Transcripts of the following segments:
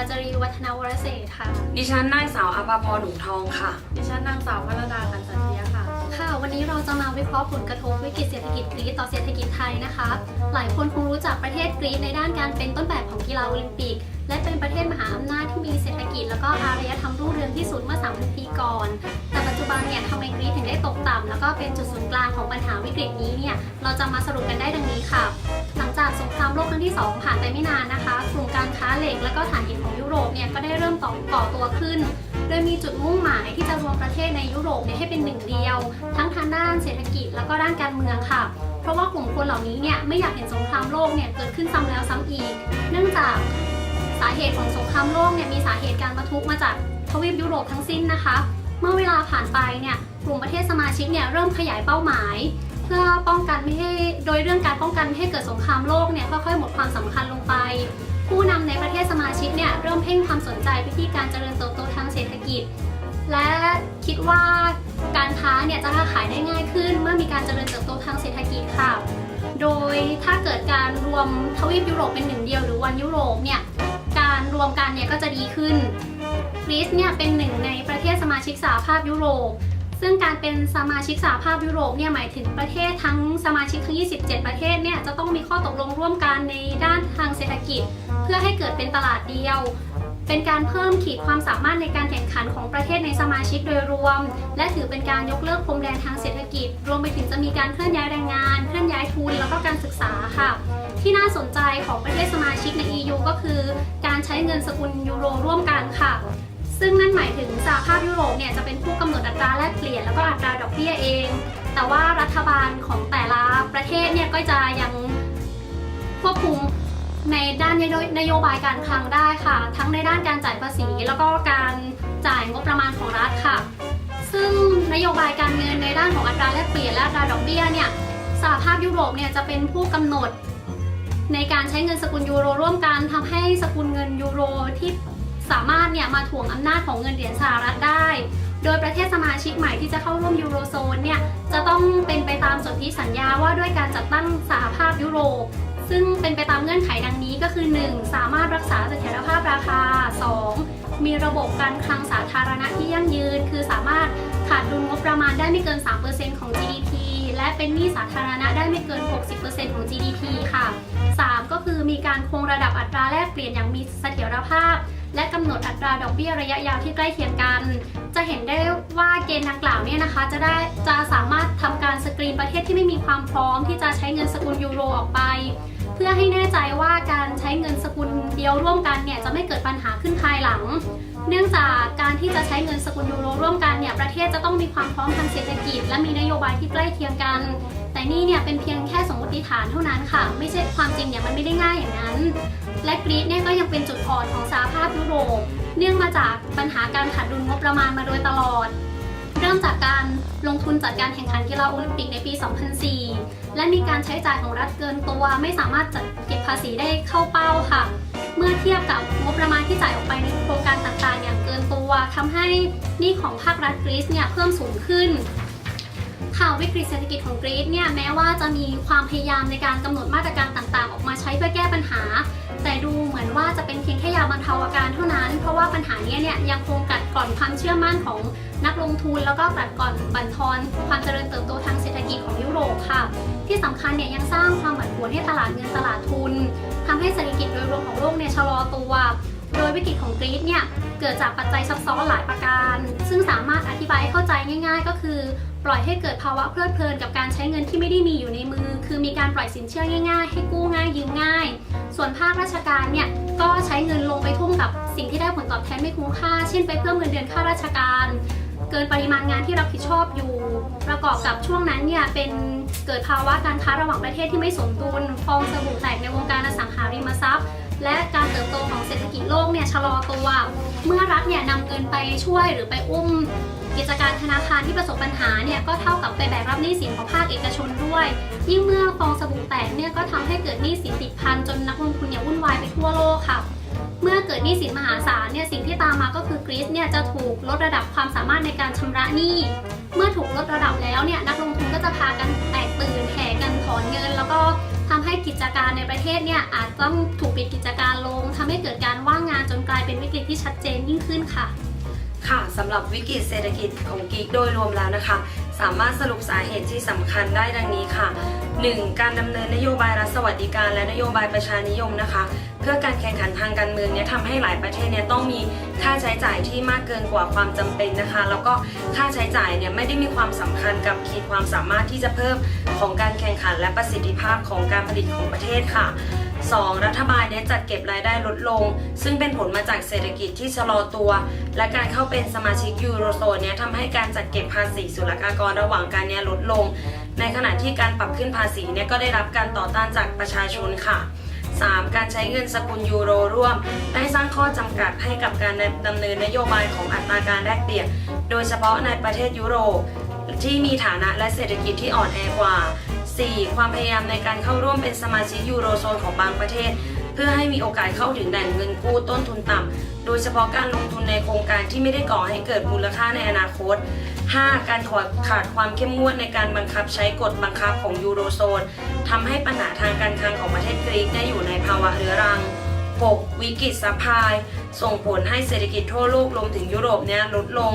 าจารีวัฒนวรเศรษฐ์ค่ะ ดิฉันนางสาวอภาพรหนูทองค่ะ ดิฉันนางสาวพรดากันสันเทียค่ะ ค่ะ วันนี้เราจะมาวิเคราะห์ผลกระทบวิกฤตเศรษฐกิจกรีซต่อเศรษฐกิจไทยนะคะ หลายคนคงรู้จักประเทศกรีซในด้านการเป็นต้นแบบของกีฬาโอลิมปิก และเป็นประเทศมหาอำนาจที่มีเศรษฐกิจ แล้วก็อารยธรรมรุ่งเรืองที่สุดเมื่อ30ปีก่อนแต่ปัจจุบันเนี่ยทำไมกรีซถึงได้ตกต่ำแล้วก็เป็นจุดศูนย์กลางของปัญหาวิกฤตนี้เนี่ยเราจะมาสรุปกันได้ดังนี้ค่ะหลัง จากสงครามโลกครั้งที่ 2 ผ่านไปไม่นานนะคะ กลุ่มการค้าเหล็กและก็ถ่านหินของยุโรปเนี่ยก็ได้เริ่มต่อก่อตัวขึ้น โดยมีจุดมุ่งหมายที่จะรวมประเทศในยุโรปเนี่ยให้เป็นหนึ่งเดียว ทั้งทางด้านเศรษฐกิจแล้วก็ด้านการเมืองค่ะ เพราะว่ากลุ่มคนเหล่านี้เนี่ยไม่อยากเห็นสงครามโลกเนี่ยเกิดขึ้นซ้ำแล้วซ้ำอีก เนื่องจากสาเหตุของสงครามโลกเนี่ยมีสาเหตุการประทุมาจากทวีปยุโรปทั้งสิ้นนะคะ เมื่อเวลาผ่านไปเนี่ยกลุ่มประเทศสมาชิกเนี่ยเริ่มขยายเป้าหมาย พื่อป้องกันไม่ให้โดยเรื่องการป้องกันไม่ให้เกิดสงครามโลกเนี่ยค่อยๆหมดความสำคัญลงไป ผู้นำในประเทศสมาชิกเนี่ยเริ่มเพ่งความสนใจไปที่การเจริญเติบโตทางเศรษฐกิจ และคิดว่าการค้าเนี่ยจะค้าขายได้ง่ายขึ้น เมื่อมีการเจริญเติบโตทางเศรษฐกิจค่ะ โดยถ้าเกิดการรวมทวีปยุโรปเป็นหนึ่งเดียวหรือวันยุโรปเนี่ยการรวมกันเนี่ยก็จะดีขึ้นกรีซเนี่ยเป็นหนึ่งในประเทศสมาชิกสหภาพยุโรป ซึ่งการเป็นสมาชิกสหภาพยุโรปเนี่ยหมายถึงประเทศทั้งสมาชิกทั้ง 27 ประเทศเนี่ยจะต้องมีข้อตกลงร่วมกันในด้านทางเศรษฐกิจ เพื่อให้เกิดเป็นตลาดเดียว เป็นการเพิ่มขีดความสามารถในการแข่งขันของประเทศในสมาชิกโดยรวม และถือเป็นการยกเลิกพรมแดนทางเศรษฐกิจ รวมไปถึงจะมีการเคลื่อนย้ายแรงงาน เคลื่อนย้ายทุนแล้วก็การศึกษาค่ะที่น่าสนใจของประเทศสมาชิกใน EU ก็คือ การใช้เงินสกุลยูโรร่วมกันค่ะ ซึ่งนั่นหมายถึงสหภาพยุโรปเนี่ยจะเป็นผู้กำหนดอัตราแลกเปลี่ยนแล้วก็อัตราดอกเบี้ยเอง แต่ว่ารัฐบาลของแต่ละประเทศเนี่ยก็จะยังควบคุมในด้านนโยบายการคลังได้ค่ะ ทั้งในด้านการจ่ายภาษี แล้วก็การจ่ายงบประมาณของรัฐค่ะ ซึ่งนโยบายการเงินในด้านของอัตราแลกเปลี่ยนและอัตราดอกเบี้ยเนี่ยสหภาพยุโรปเนี่ยจะเป็นผู้กำหนดในการใช้เงินสกุลยูโรร่วมกันทำให้สกุลเงินยูโรที่ สามารถเนี่ยมาถ่วงอำนาจของเงินเหรียญสหรัฐได้ โดยประเทศสมาชิกใหม่ที่จะเข้าร่วมยูโรโซนเนี่ยจะต้องเป็นไปตามสนธิสัญญาว่าด้วยการจัดตั้งสหภาพยุโรป ซึ่งเป็นไปตามเงื่อนไขดังนี้ก็คือ 1. สามารถรักษาเสถียรภาพราคา 2. มีระบบการคลังสาธารณะที่ยั่งยืน คือสามารถขาดดุลงบประมาณได้ไม่เกิน 3%ของ GDP และเป็นหนี้สาธารณะได้ไม่เกิน 60%ของ GDP ค่ะ 3. ก็คือมีการคงระดับอัตราแลกเปลี่ยนอย่างมีเสถียรภาพ และกำหนดอัตราดอกเบี้ยระยะยาวที่ใกล้เคียงกัน จะเห็นได้ว่าเกณฑ์ดังกล่าวเนี่ยนะคะ จะได้จะสามารถทำการสกรีนประเทศที่ไม่มีความพร้อม ที่จะใช้เงินสกุลยูโรออกไป เพื่อให้แน่ใจว่าการใช้เงินสกุลเดียวร่วมกันเนี่ยจะไม่เกิดปัญหาขึ้นภายหลัง เนื่องจากการที่จะใช้เงินสกุลยูโรร่วมกันเนี่ยประเทศจะต้องมีความพร้อมทางเศรษฐกิจ และมีนโยบายที่ใกล้เคียงกัน แต่นี่เนี่ยเป็นเพียงแค่สมมติฐานเท่านั้นค่ะ ไม่ใช่ความจริงเนี่ยมันไม่ได้ง่ายอย่างนั้น และกรีซเนี่ยก็ยังเป็นจุดอ่อนของสหภาพยุโรป เนื่องมาจากปัญหาการขาดดุลงบประมาณมาโดยตลอด เริ่มจากการลงทุนจัดการแข่งขันกีฬาโอลิมปิกในปี 2004 และมีการใช้จ่ายของรัฐเกินตัวไม่สามารถจัดเก็บภาษีได้เข้าเป้าค่ะ เมื่อเทียบกับงบประมาณที่จ่ายออกไปในโครงการต่างๆ อย่างเกินตัวทำให้หนี้ของภาครัฐกรีซเนี่ยเพิ่มสูงขึ้น ข่าววิกฤตเศรษฐกิจของกรีซเนี่ยแม้ว่าจะมีความพยายามในการกำหนดมาตรการต่างๆ ออกมาใช้เพื่อแก้ปัญหา แต่ดูเหมือนว่าจะเป็นเพียงแค่ยาบรรเทาอาการเท่านั้น เพราะว่าปัญหานี้เนี่ยยังคงกัดก่อนความเชื่อมั่นของนักลงทุน แล้วก็กัดก่อนบั่นทอนความเจริญเติบโตทางเศรษฐกิจของยุโรปค่ะ ที่สำคัญเนี่ยยังสร้างความผันผวนให้ตลาดเงินตลาดทุนทำให้เศรษฐกิจโดยรวมของโลกเนี่ยชะลอตัว โดยวิกฤตของกรีซเนี่ยเกิดจากปัจจัยซับซ้อนหลายประการ ซึ่งสามารถอธิบายให้เข้าใจง่าย ๆ ก็คือ ปล่อยให้เกิดภาวะเพลิดเพลินกับการใช้เงินที่ไม่ได้มีอยู่ในมือ คือมีการปล่อยสินเชื่อง่าย ๆ ให้กู้ง่ายยืมง่าย ส่วนภาคราชการเนี่ยก็ใช้เงินลงไปทุ่มกับสิ่งที่ได้ผลตอบแทนไม่คุ้มค่า เช่นไปเพิ่มเงินเดือนข้าราชการ เกินปริมาณงานที่รับผิดชอบอยู่ ประกอบกับช่วงนั้นเนี่ยเป็นเกิดภาวะการค้าระหว่างประเทศที่ไม่สมดุลฟองสบู่แตกในวงการอสังหาริมทรัพย์ และการเติบโตของเศรษฐกิจโลกเนี่ยชะลอตัว เมื่อรัฐเนี่ยนำเงินไปช่วยหรือไปอุ้ม กิจการธนาคารที่ประสบปัญหาเนี่ยก็เท่ากับไปแบกรับหนี้สินของภาคเอกชนด้วยยิ่งเมื่อฟองสบู่แตกเนี่ยก็ทำให้เกิดหนี้สินติดพันจนนักลงทุนเนี่ยวุ่นวายไปทั่วโลกค่ะเมื่อเกิดหนี้สินมหาศาลเนี่ยสิ่งที่ตามมาก็คือกรีซเนี่ยจะถูกลดระดับความสามารถในการชำระหนี้ เมื่อถูกลดระดับแล้วเนี่ยนักลงทุนก็จะพากันแตกตื่นแห่กันถอนเงิน แล้วก็ทำให้กิจการในประเทศเนี่ยอาจต้องถูกปิดกิจการลงทำให้เกิดการว่างงานจนกลายเป็นวิกฤตที่ชัดเจนยิ่งขึ้นค่ะ ค่ะสำหรับวิกฤตเศรษฐกิจของกิ๊กโดยรวมแล้วนะคะ สามารถสรุปสาเหตุที่สำคัญได้ดังนี้ค่ะ 1. การดำเนินนโยบายรัฐสวัสดิการและนโยบายประชานิยมนะคะ เพื่อการแข่งขันทางการเมืองเนี่ยทำให้หลายประเทศเนี่ยต้องมีค่าใช้จ่ายที่มากเกินกว่าความจำเป็นนะคะ แล้วก็ค่าใช้จ่ายเนี่ยไม่ได้มีความสำคัญกับขีดความสามารถที่จะเพิ่มของการแข่งขันและประสิทธิภาพของการผลิตของประเทศค่ะ 2. รัฐบาลเนี่ยจัดเก็บรายได้ลดลง ซึ่งเป็นผลมาจากเศรษฐกิจที่ชะลอตัว และการเข้าเป็นสมาชิกยูโรโซนเนี่ยทำให้การจัดเก็บภาษีศุลกากรระหว่างกันเนี่ยลดลง ในขณะที่การปรับขึ้นภาษีเนี่ยก็ได้รับการต่อต้านจากประชาชนค่ะ 3. การใช้เงินสกุลยูโรร่วม ได้สร้างข้อจำกัดให้กับการดำเนินนโยบายของอัตราการแลกเปลี่ยน โดยเฉพาะในประเทศยุโรปที่มีฐานะและเศรษฐกิจที่อ่อนแอกว่า 4. ความพยายามในการเข้าร่วมเป็นสมาชิกยูโรโซนของบางประเทศ เพื่อให้มีโอกาสเข้าถึงแหล่งเงินกู้ต้นทุนต่ำ โดยเฉพาะการลงทุนในโครงการที่ไม่ได้ก่อให้เกิดมูลค่าในอนาคต 5. การถอดขาดความเข้มงวดในการบังคับใช้กฎบังคับของยูโรโซนทำให้ปัญหาทางการคลังของประเทศกรีกได้อยู่ในภาวะเรื้อรัง 6. วิกฤตซัพพลาย ส่งผลให้เศรษฐกิจทั่วโลกรวมถึงยุโรปเนี่ยลดลง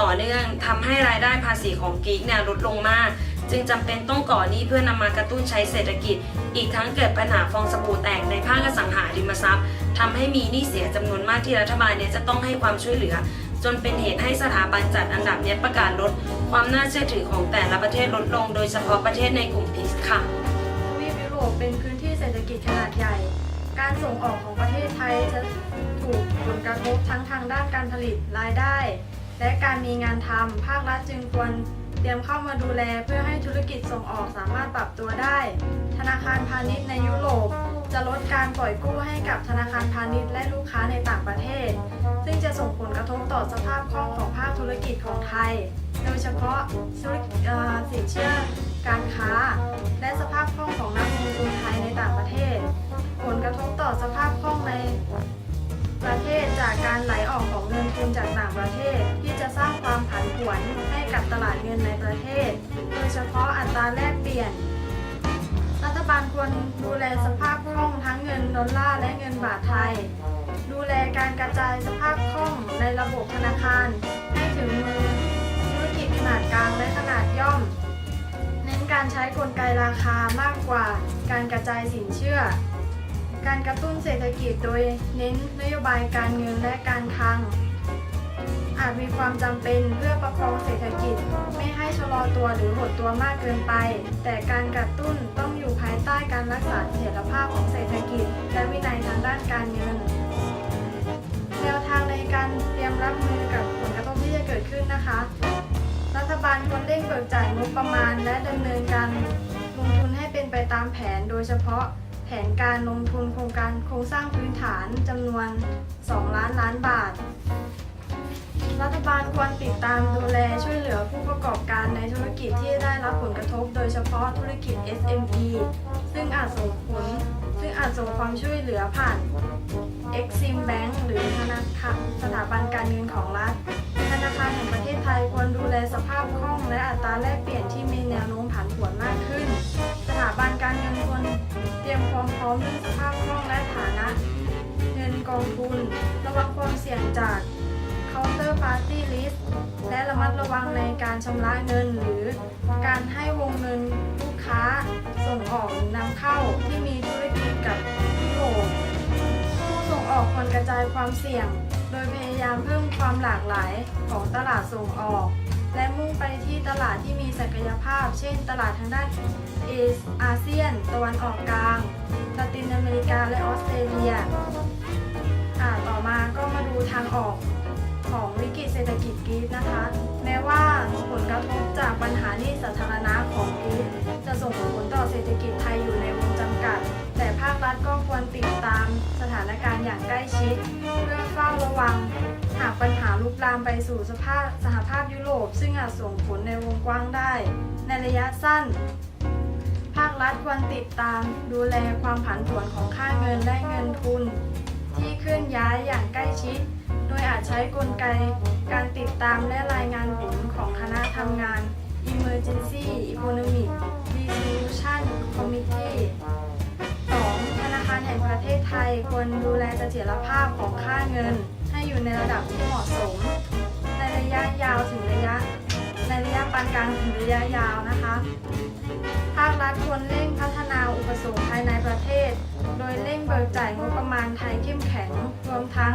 ต่อเนื่องทำให้รายได้ภาษีของกรีกเนี่ยลดลงมาก จึงจำเป็นต้องก่อหนี้เพื่อนำมากระตุ้นใช้เศรษฐกิจ อีกทั้งเกิดปัญหาฟองสบู่แตกในภาคอสังหาริมทรัพย์ทำให้มีหนี้เสียจำนวนมากที่รัฐบาลเนี่ยจะต้องให้ความช่วยเหลือ จนเป็นเหตุให้สถาบันจัดอันดับเนี่ยประกาศลด ความน่าเชื่อถือของแต่ละประเทศลดลง โดยเฉพาะประเทศในกลุ่มพิกค่ะทวีปยุโรปเป็นพื้นที่เศรษฐกิจขนาดใหญ่ การส่งออกของประเทศไทยจะถูกผลกระทบทั้งทางด้านการผลิตรายได้ และการมีงานทำภาครัฐจึงควร เตรียมเข้ามาดูแลเพื่อให้ธุรกิจส่งออกสามารถปรับตัวได้ ธนาคารพาณิชย์ในยุโรป จะลดการปล่อยกู้ให้กับธนาคารพาณิชย์และลูกค้าในต่างประเทศ ซึ่งจะส่งผลกระทบต่อสภาพคล่องของภาคธุรกิจของไทย โดยเฉพาะธุรกิจสินเชื่อการค้า และสภาพคล่องของนักลงทุนไทยในต่างประเทศ ผลกระทบต่อสภาพคล่องใน ประเทศจากการไหลออกของเงินทุนจากต่างประเทศ ที่จะสร้างความผันผวนให้กับตลาดเงินในประเทศ โดยเฉพาะอัตราแลกเปลี่ยน รัฐบาลควรดูแลสภาพคล่องทั้งเงินดอลลาร์และเงินบาทไทย ดูแลการกระจายสภาพคล่องในระบบธนาคาร ให้ถึงมือธุรกิจขนาดกลางและขนาดย่อม เน้นการใช้กลไกราคามากกว่าการกระจายสินเชื่อ การกระตุ้นเศรษฐกิจโดยเน้นนโยบายการเงินและการคลัง อาจมีความจำเป็นเพื่อประคองเศรษฐกิจ ไม่ให้ชะลอตัวหรือหดตัวมากเกินไป แต่การกระตุ้นต้องอยู่ภายใต้การรักษาเสถียรภาพของเศรษฐกิจ และวินัยทางด้านการเงินแนวทางในการเตรียมรับมือกับผลกระทบที่จะเกิดขึ้นนะคะ รัฐบาลควรเร่งเบิกจ่ายงบประมาณ และดำเนินการลงทุนให้เป็นไปตามแผนโดยเฉพาะ แผนการลงทุนโครงการโครงสร้างพื้นฐานจำนวน 2 ล้านล้านบาท รัฐบาลควรติดตามดูแลช่วยเหลือผู้ประกอบการในธุรกิจที่ได้รับผลกระทบ โดยเฉพาะธุรกิจ SME ซึ่งอาจส่งผลซึ่งอาจส่งความช่วยเหลือผ่าน Exim Bank หรือธนาคารสถาบันการเงินของรัฐ ธนาคารแห่งประเทศไทยควรดูแลสภาพคล่อง และอัตราแลกเปลี่ยนที่มีแนวโน้มผันผวนมากขึ้น สถาบันการเงินควร ยมความพร้อมเรื่องสภาพคล่องและฐานะ เงินกองทุน ระวังความเสี่ยงจาก counter party risk และระมัดระวังในการชำระเงิน หรือการให้วงเงินลูกค้าส่งออกหรือนำเข้าที่มีธุรกิจกับยุโรปผู้ส่งออกควรกระจายความเสี่ยง โดยพยายามเพิ่มความหลากหลายของตลาดส่งออก และมุ่งไปที่ตลาดที่มีศักยภาพ เช่น ตลาดทางด้านเอสอาเซียน ตะวันออกกลางลาตินอเมริกาและออสเตรเลียอ่าต่อมาก็มาดูทางออกของวิกฤตเศรษฐกิจกรีซนะคะ แม้ว่าผลกระทบจากปัญหาหนี้สาธารณะของกรีซจะส่งผลต่อเศรษฐกิจไทยอยู่ในวงจำกัด แต่ภาครัฐก็ควรติดตามสถานการณ์อย่างใกล้ชิด เพื่อเฝ้าระวัง หากปัญหาลุกลามไปสู่สภาพสหภาพยุโรป ซึ่งอาจส่งผลในวงกว้างได้ ในระยะสั้น ภาครัฐควรติดตามดูแลความผันผวนของค่าเงินและเงินทุน ที่เคลื่อนย้ายอย่างใกล้ชิด โดยอาจใช้กลไกการติดตามและรายงานผลของคณะทำงาน Emergency Economic Resolution Committee 2 ธนาคารแห่งประเทศไทยควรดูแลเสถียรภาพของค่าเงิน อยู่ในระดับที่เหมาะสม ในระยะยาวถึงระยะ ในระยะปานกลางถึงระยะยาวนะคะ ภาครัฐควรเร่งพัฒนาอุปสงค์ภายในประเทศ โดยเร่งเบิกจ่ายงบประมาณไทยเข้มแข็ง รวมทั้ง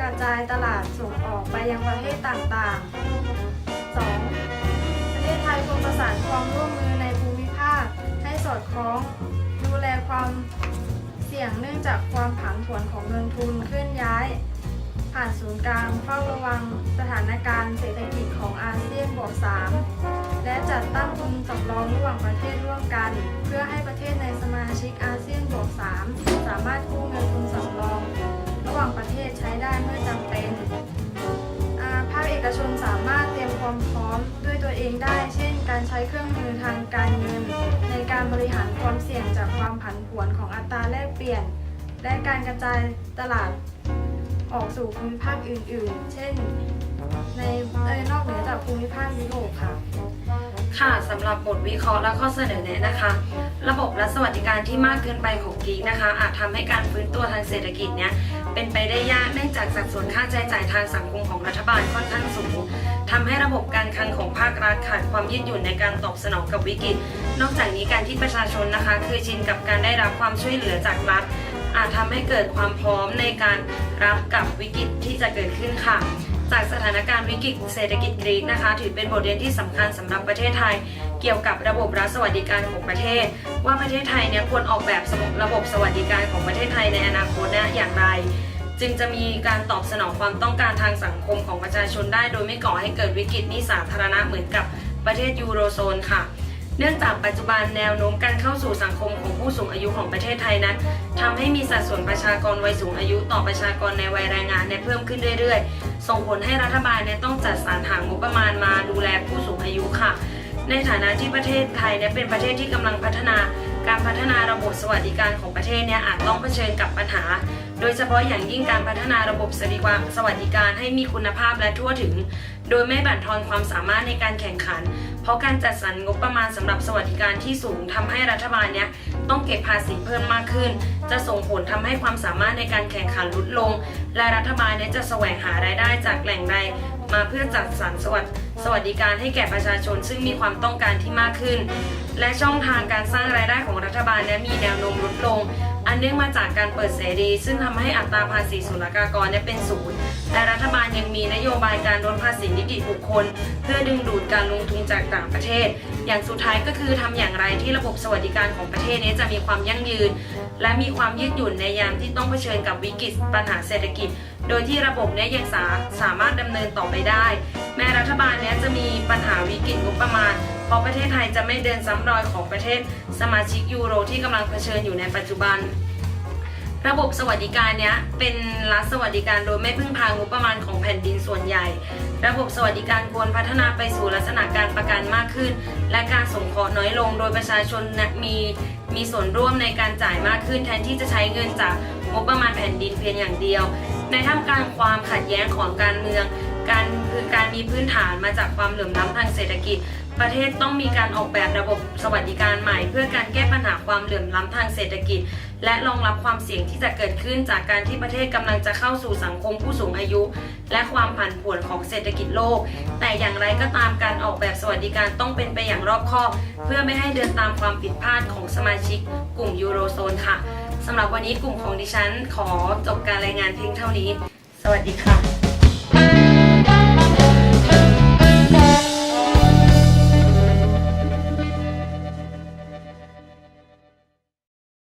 กระจายตลาดส่งออกไปยังประเทศต่างๆ 2. ประเทศไทยควรประสานความร่วมมือในภูมิภาค ให้สอดคล้อง ดูแลความเสี่ยงเนื่องจากความผันผวนของเงินทุนเคลื่อนย้าย ผ่านศูนย์กลางเฝ้าระวังสถานการณ์เศรษฐกิจของอาเซียนบวก3และจัดตั้งทุนสำรองระหว่างประเทศร่วมกัน เพื่อให้ประเทศในสมาชิกอาเซียนบวก3สามารถกู้เงินทุนสำรอง ระหว่างประเทศใช้ได้เมื่อจำเป็นภาคเอกชนสามารถเตรียมความพร้อมด้วยตัวเองได้ เช่น การใช้เครื่องมือทางการเงิน ในการบริหารความเสี่ยงจากความผันผวนของอัตราแลกเปลี่ยน และการกระจายตลาด ออกสู่ภูมิภาคอื่นๆ เช่น ในเอ่อนอกเหนือจากภูมิภาคยุโรปค่ะ ค่ะสำหรับบทวิเคราะห์และข้อเสนอแนะนะคะ ระบบรัฐสวัสดิการที่มากเกินไปของกิ๊กนะคะ อาจทำให้การฟื้นตัวทางเศรษฐกิจเนี้ยเป็นไปได้ยากเนื่องจากสัดส่วนค่าใช้จ่ายทางสังคมของรัฐบาลค่อนข้างสูงทำให้ระบบการคลังของภาครัฐขาดความยืดหยุ่นในการตอบสนองกับวิกฤต นอกจากนี้การที่ประชาชนนะคะเคยชินกับการได้รับความช่วยเหลือจากรัฐ อาจทำให้เกิดความพร้อมในการรับกับวิกฤตที่จะเกิดขึ้นค่ะ จากสถานการณ์วิกฤตเศรษฐกิจกรีกนะคะ ถือเป็นบทเรียนที่สำคัญสำหรับประเทศไทย เกี่ยวกับระบบรัฐสวัสดิการของประเทศ ว่าประเทศไทยเนี่ยควรออกแบบระบบสวัสดิการของประเทศไทยในอนาคตเนี่ยอย่างไรจึงจะมีการตอบสนองความต้องการทางสังคมของประชาชนได้ โดยไม่ก่อให้เกิดวิกฤตนี้สาธารณะเหมือนกับประเทศยูโรโซนค่ะ เนื่องจากปัจจุบันแนวโน้มการเข้าสู่สังคมของผู้สูงอายุของประเทศไทยนั้นทำให้มีสัดส่วนประชากรวัยสูงอายุต่อประชากรในวัยแรงงานเนี่ยเพิ่มขึ้นเรื่อยๆ ส่งผลให้รัฐบาลเนี่ยต้องจัดสรรหางบประมาณมาดูแลผู้สูงอายุค่ะ ในฐานะที่ประเทศไทยเนี่ยเป็นประเทศที่กำลังพัฒนา การพัฒนาระบบสวัสดิการของประเทศเนี่ยอาจต้องเผชิญกับปัญหา โดยเฉพาะอย่างยิ่งการพัฒนาระบบสวัสดิการให้มีคุณภาพและทั่วถึง โดยไม่บั่นทอนความสามารถในการแข่งขัน ราะการจัดสรรงบประมาณสำหรับสวัสดิการที่สูงทำให้รัฐบาลเนี้ยต้องเก็บภาษีเพิ่มมากขึ้น จะส่งผลทำให้ความสามารถในการแข่งขันลดลง และรัฐบาลเนี้ยจะแสวงหารายได้จากแหล่งใดมาเพื่อจัดสรรสวัสดิสวัสดิการให้แก่ประชาชนซึ่งมีความต้องการที่มากขึ้น และช่องทางการสร้างรายได้ของรัฐบาลเนี้ยมีแนวโน้มลดลง อันเนื่องมาจากการเปิดเสรี ซึ่งทำให้อัตราภาษีศุลกากรเนี่ยเป็นศูนย์และรัฐบาลยังมีนโยบายการลดภาษีนิติบุคคล เพื่อดึงดูดการลงทุนจากต่างประเทศ อย่างสุดท้ายก็คือทำอย่างไรที่ระบบสวัสดิการของประเทศนี้จะมีความยั่งยืน และมีความยืดหยุ่นในยามที่ต้องเผชิญกับวิกฤตปัญหาเศรษฐกิจ โดยที่ระบบนี้ยังสาสามารถดำเนินต่อไปได้ แม้รัฐบาลนี้จะมีปัญหาวิกฤตงบประมาณ เพราะประเทศไทยจะไม่เดินซ้ำรอยของประเทศสมาชิกยูโร ที่กำลังเผชิญอยู่ในปัจจุบัน ระบบสวัสดิการเนี้ยเป็นรัฐสวัสดิการโดยไม่พึ่งพางบประมาณของแผ่นดินส่วนใหญ่ ระบบสวัสดิการควรพัฒนาไปสู่ลักษณะการประกันมากขึ้น และการส่งเคราะห์น้อยลง โดยประชาชนมีมีส่วนร่วมในการจ่ายมากขึ้น แทนที่จะใช้เงินจากงบประมาณแผ่นดินเพียงอย่างเดียว ในท่ามกลางความขัดแย้งของการเมืองการคือการมีพื้นฐานมาจากความเหลื่อมล้ำทางเศรษฐกิจ ประเทศต้องมีการออกแบบระบบสวัสดิการใหม่ เพื่อการแก้ปัญหาความเหลื่อมล้ำทางเศรษฐกิจ และรองรับความเสี่ยงที่จะเกิดขึ้นจากการที่ประเทศกำลังจะเข้าสู่สังคมผู้สูงอายุ และความผันผวนของเศรษฐกิจโลก แต่อย่างไรก็ตามการออกแบบสวัสดิการต้องเป็นไปอย่างรอบคอบ เพื่อไม่ให้เดินตามความผิดพลาดของสมาชิก กลุ่มยูโรโซนค่ะสำหรับวันนี้กลุ่มของดิฉัน ขอจบการรายงานเพียงเท่านี้ สวัสดีค่ะ